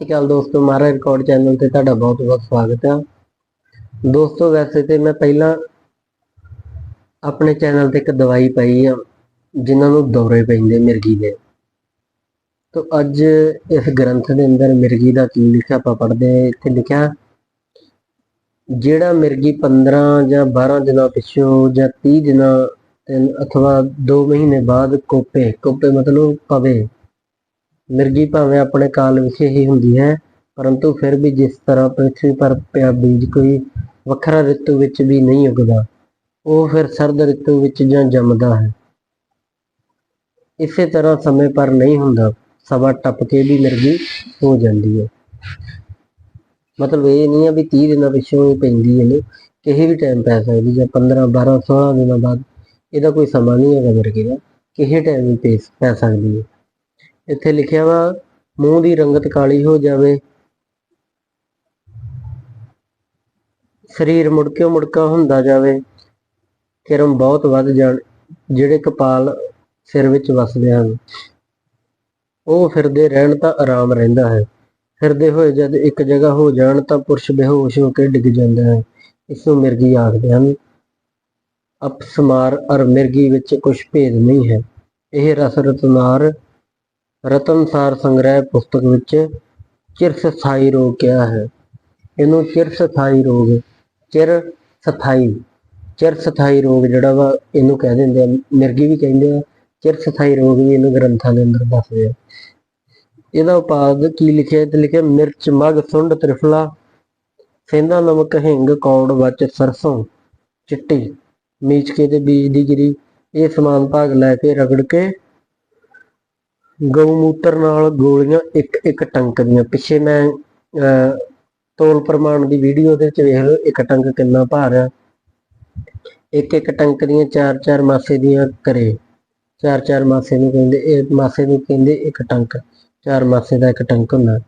ਸਤਿ ਸ਼੍ਰੀ ਅਕਾਲ ਦੋਸਤੋ, ਮਾਰਾ ਰਿਕਾਰਡ ਚੈਨਲ ਤੇ ਤੁਹਾਡਾ ਬਹੁਤ ਬਹੁਤ ਸਵਾਗਤ ਹੈ। ਦੋਸਤੋ, ਵੈਸੇ ਤੇ ਮੈਂ ਪਹਿਲਾਂ ਆਪਣੇ ਚੈਨਲ ਤੇ ਇੱਕ ਦਵਾਈ ਪਾਈ ਆ, ਜਿਨ੍ਹਾਂ ਨੂੰ ਦੌਰੇ ਪੈਂਦੇ ਮਿਰਗੀ ਦੇ। ਤੋ ਅੱਜ ਇਸ ਗ੍ਰੰਥ ਦੇ ਅੰਦਰ ਮਿਰਗੀ ਦਾ ਕੀ ਲਿਖਿਆ ਆਪਾਂ ਪੜ੍ਹਦੇ ਹਾਂ। ਇੱਥੇ ਲਿਖਿਆ, ਜਿਹੜਾ ਮਿਰਗੀ 15 ਜਾਂ 12 ਦਿਨਾਂ ਪਿੱਛੋਂ ਜਾਂ 30 ਦਿਨਾਂ ਅਥਵਾ 2 ਮਹੀਨੇ ਬਾਅਦ ਕੋਪੇ ਕੋਪੇ ਮਤਲਬ ਪਵੇ ਮਿਰਗੀ ਭਾਵੇਂ ਆਪਣੇ ਕਾਲ ਵਿਖੇ ਹੀ ਹੁੰਦੀ ਹੈ, ਪਰੰਤੂ ਫਿਰ ਵੀ ਜਿਸ ਤਰ੍ਹਾਂ ਪ੍ਰਿਥਵੀ ਪਰ ਪਿਆ ਬੀਜ ਕੋਈ ਵੱਖਰਾ ਰਿਤੂ ਵਿੱਚ ਵੀ ਨਹੀਂ ਉੱਗਦਾ, ਉਹ ਫਿਰ ਸਰਦ ਰਿਤੂ ਵਿੱਚ ਜਾਂ ਜੰਮਦਾ ਹੈ। ਇਸੇ ਤਰ੍ਹਾਂ ਸਮੇਂ ਪਰ ਨਹੀਂ ਹੁੰਦਾ ਸਮਾਂ ਟੱਪ ਕੇ ਵੀ ਮਿਰਗੀ ਹੋ ਜਾਂਦੀ ਹੈ। ਮਤਲਬ ਇਹ ਨਹੀਂ ਹੈ ਵੀ 30 ਦਿਨਾਂ ਪਿੱਛੋਂ ਹੀ ਪੈਂਦੀ ਹੈ ਨਹੀਂ ਕਿਸੇ ਵੀ ਟਾਈਮ ਪੈ ਸਕਦੀ ਜਾਂ 15 12 16 ਦਿਨਾਂ ਬਾਅਦ, ਇਹਦਾ ਕੋਈ ਸਮਾਂ ਨਹੀਂ ਹੈਗਾ ਮਿਰਗੀ ਦਾ, ਕਿਸੇ ਟਾਈਮ ਵੀ ਪੈ ਪੈ ਸਕਦੀ ਹੈ। ਇੱਥੇ ਲਿਖਿਆ ਵਾ, ਮੂੰਹ ਦੀ ਰੰਗਤ ਕਾਲੀ ਹੋ ਜਾਵੇ। ਸਰੀਰ ਮੁੜਕਿਓ ਮੁੜਕਾ ਹੁੰਦਾ ਜਾਵੇ? ਕਿਰਮ ਬਹੁਤ ਵੱਧ ਜਾਣ, ਜਿਹੜੇ ਕਪਾਲ ਸਿਰ ਵਿੱਚ ਵਸਦੇ ਹਨ। ਉਹ ਫਿਰਦੇ ਰਹਿਣ ਤਾਂ ਆਰਾਮ ਰਹਿੰਦਾ ਹੈ। ਫਿਰਦੇ ਹੋਏ ਜਦ ਇੱਕ ਜਗ੍ਹਾ ਹੋ ਜਾਣ ਤਾਂ ਪੁਰਸ਼ ਬੇਹੋਸ਼ ਹੋ ਕੇ ਡਿੱਗ ਜਾਂਦਾ ਹੈ। ਇਸ ਨੂੰ ਮਿਰਗੀ ਆਖਦੇ ਹਨ। ਅਪਸਮਾਰ ਅਰ ਮਿਰਗੀ ਵਿੱਚ ਕੁਝ ਭੇਦ ਨਹੀਂ ਹੈ। ਇਹ ਰਸ ਰਤਨਾਰ ਰਤਨਸਾਰ ਸੰਗ੍ਰਹਿ ਪੁਸਤਕ ਵਿੱਚ ਚਿਰ ਸਥਾਈ ਰੋਗ ਕਿਹਾ ਹੈ? ਇਹਨੂੰ ਚਿਰ ਸਥਾਈ ਰੋਗ, ਚਿਰ ਸਥਾਈ ਚਿਰ ਸਥਾਈ ਰੋਗ ਜਿਹੜਾ ਵਾ ਇਹਨੂੰ ਕਹਿ ਦਿੰਦੇ ਆ, ਮਿਰਗੀ ਵੀ ਕਹਿੰਦੇ ਆ, ਚਿਰ ਸਥਾਈ ਰੋਗ ਵੀ ਇਹਨੂੰ ਗ੍ਰੰਥਾਂ ਦੇ ਅੰਦਰ ਦੱਸਦੇ ਆ। ਇਹਦਾ ਉਪਾਦ ਕੀ ਲਿਖਿਆ? ਤੇ ਲਿਖਿਆ, ਮਿਰਚ, ਮਗ, ਸੁੰਡ, ਤ੍ਰਿਫਲਾ ਸੇਂਦਾ ਨਮਕ, ਹਿੰਗ, ਕੌੜ, ਵਿੱਚ, ਸਰਸੋਂ, ਚਿੱਟੀ, ਮੀਚਕੇ ਤੇ ਬੀਜ ਦੀ ਗਿਰੀ, ਇਹ ਸਮਾਨ ਭਾਗ ਲੈ ਕੇ ਰਗੜ ਕੇ ਗਊਮੂਤਰ ਨਾਲ ਗੋਲੀਆਂ ਇੱਕ ਇੱਕ ਟੰਕ ਦੀਆਂ। ਪਿੱਛੇ ਮੈਂ ਤੋਲ ਪ੍ਰਮਾਣ ਦੀ ਵੀਡੀਓ ਦੇ ਵਿੱਚ ਵੇਖ ਲਓ, ਇੱਕ ਟੰਕ ਕਿੰਨਾ ਭਾਰ ਆ। ਇੱਕ ਇੱਕ ਟੰਕ ਦੀਆਂ ਚਾਰ ਚਾਰ ਮਾਸੇ ਦੀਆਂ ਕਰੇ। ਚਾਰ ਚਾਰ ਮਾਸੇ ਨੂੰ ਕਹਿੰਦੇ, ਇਹ ਮਾਸੇ ਨੂੰ ਕਹਿੰਦੇ ਇੱਕ ਟੰਕ। ਚਾਰ ਮਾਸੇ ਦਾ ਇੱਕ ਟੰਕ ਹੁੰਦਾ।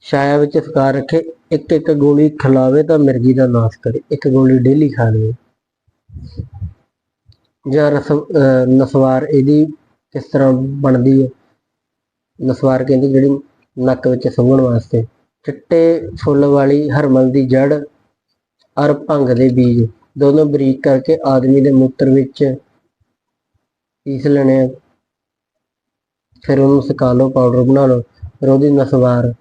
ਛਾਇਆ ਵਿੱਚ ਸੁਕਾ ਰੱਖੇ, ਇੱਕ ਇੱਕ ਗੋਲੀ ਖਿਲਾਵੇ ਤਾਂ ਮਿਰਗੀ ਦਾ ਨਾਸ਼ ਕਰੇ। ਇੱਕ ਗੋਲੀ ਡੇਲੀ ਖਾ ਲਵੇ। ਜਾਂ ਰਸ, ਅਹ, ਨਸਵਾਰ ਇਹਦੀ ਕਿਸ ਤਰ੍ਹਾਂ ਬਣਦੀ ਹੈ? ਨਸਵਾਰ ਕਹਿੰਦੀ ਜਿਹੜੀ ਨੱਕ ਵਿੱਚ ਸੁੰਘਣ ਵਾਸਤੇ। ਚਿੱਟੇ ਫੁੱਲ ਵਾਲੀ ਹਰਮਲ ਦੀ ਜੜ, ਅਰ ਭੰਗ ਦੇ ਬੀਜ। ਦੋਨੋਂ ਬਰੀਕ ਕਰਕੇ ਆਦਮੀ ਦੇ ਮੂਤਰ ਵਿੱਚ ਪੀਸ ਲੈਣੇ ਆ। ਫਿਰ ਉਹਨੂੰ ਸੁਕਾ ਲਓ ਪਾਊਡਰ ਬਣਾ ਲਓ। ਫਿਰ ਉਹਦੀ ਨਸਵਾਰ।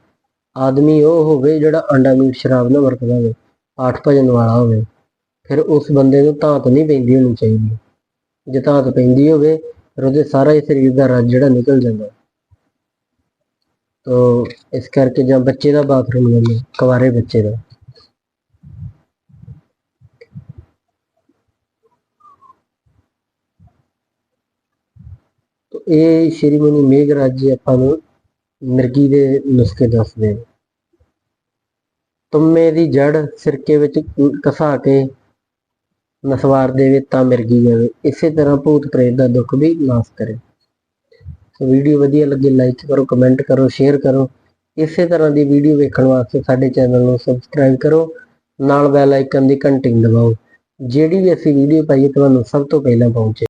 ਆਦਮੀ ਉਹ ਹੋਵੇ ਜਿਹੜਾ ਅੰਡਾ ਮੀਟ ਸ਼ਰਾਬ ਨਾ ਵਰਤਦਾ ਹੋਵੇ, ਪਾਠ ਭਜਨ ਵਾਲਾ ਹੋਵੇ। ਫਿਰ ਉਸ ਬੰਦੇ ਨੂੰ ਧਾਤ ਨਹੀਂ ਪੈਂਦੀ ਹੋਣੀ ਚਾਹੀਦੀ। ਜੇ ਧਾਤ ਪੈਂਦੀ ਹੋਵੇ ਫਿਰ ਉਹਦੇ ਸਾਰਾ ਹੀ ਸਰੀਰ ਦਾ ਰਸ ਜਿਹੜਾ ਨਿਕਲ ਜਾਂਦਾ। ਤੋ ਇਸ ਕਰਕੇ ਜਾਂ ਬੱਚੇ ਦਾ ਬਾਥਰੂਮ ਲੈ ਲਓ ਕੁਆਰੇ ਬੱਚੇ ਦਾ। ਤੋ ਇਹ ਸ੍ਰੀਮਨੀ ਮੁਨੀ ਮੇਘਰਾਜ ਜੀ ਆਪਾਂ ਨੂੰ ਮਿਰਗੀ ਦੇ ਨੁਸਖੇ ਦੱਸਦੇ ਨੇ। ਤੁੰਮੇ ਦੀ ਜੜ ਸਿਰਕੇ ਵਿੱਚ ਘਸਾ ਕੇ ਨਸਵਾਰ ਦੇਵੇ ਤਾਂ ਮਿਰਗੀ ਜਾਵੇ ਇਸੇ ਤਰ੍ਹਾਂ ਭੂਤ ਪ੍ਰੇਤ ਦਾ ਦੁੱਖ ਵੀ ਨਾਸ ਕਰੇ। ਸੋ ਵੀਡੀਓ ਵਧੀਆ ਲੱਗੇ ਲਾਈਕ ਕਰੋ ਕਮੈਂਟ ਕਰੋ ਸ਼ੇਅਰ ਕਰੋ। ਇਸੇ ਤਰ੍ਹਾਂ ਦੀ ਵੀਡੀਓ ਵੇਖਣ ਵਾਸਤੇ ਸਾਡੇ ਚੈਨਲ ਨੂੰ ਸਬਸਕ੍ਰਾਈਬ ਕਰੋ। ਨਾਲ ਬੈਲ ਆਈਕਨ ਦੀ ਘੰਟੀ ਦਬਾਓ। ਜਿਹੜੀ ਵੀ ਅਸੀਂ ਵੀਡੀਓ ਪਾਈਏ ਤੁਹਾਨੂੰ ਸਭ ਤੋਂ ਪਹਿਲਾਂ ਪਹੁੰਚੇ।